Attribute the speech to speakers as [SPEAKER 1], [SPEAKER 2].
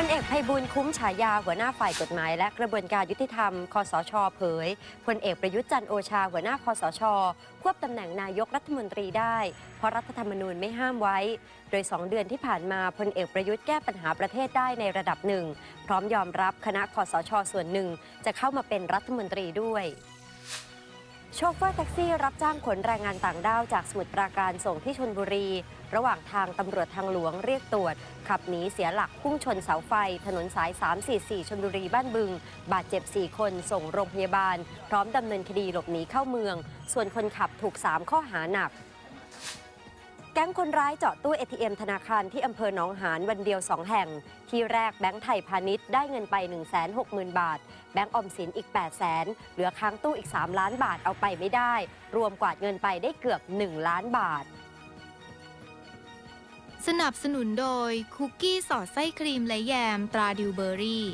[SPEAKER 1] พลเอกไพบูลย์คุ้มฉายาหัวหน้าฝ่ายกฎหมาย และกระบวนการยุติธรรมคอสช เผยพลเอกประยุทธ์จันโอชาหัวหน้าคอสช ควบตำแหน่งนายกรัฐมนตรีได้ เพราะรัฐธรรมนูญไม่ห้ามไว้ โดย 2 เดือนที่ผ่านมาพลเอกประยุทธ์แก้ปัญหาประเทศได้ในระดับหนึ่ง พร้อมยอมรับคณะคอสช ส่วนหนึ่ง จะเข้ามาเป็นรัฐมนตรีด้วย โชเฟอร์แท็กซี่รับจ้างขนแรงงานต่างด้าวจากสมุทรปราการส่งที่ชนบุรี ระหว่างทางตำรวจทางหลวงเรียกตรวจ ขับหนีเสียหลักพุ่งชนเสาไฟ ถนนสาย 344 ชนบุรีบ้านบึง บาดเจ็บ 4 คนส่งโรงพยาบาล พร้อมดำเนินคดีหลบหนีเข้าเมือง ส่วนคนขับถูก 3 ข้อหาหนัก แก๊งคนร้ายเจาะตู้ ATM ธนาคารที่อำเภอหนองหานวันเดียว 2 แห่ง ที่แรกแบงก์ไทยพาณิชย์ได้เงินไป 160,000 บาท แบงก์ออมสินอีก 800,000เหลือค้างตู้อีก 3 ล้านบาทเอาไปไม่ได้ รวมกวาดเงินไปได้เกือบ 1 ล้านบาท
[SPEAKER 2] สนับสนุนโดยคุกกี้สอดไส้ครีมและแยมตราดิวเบอรี่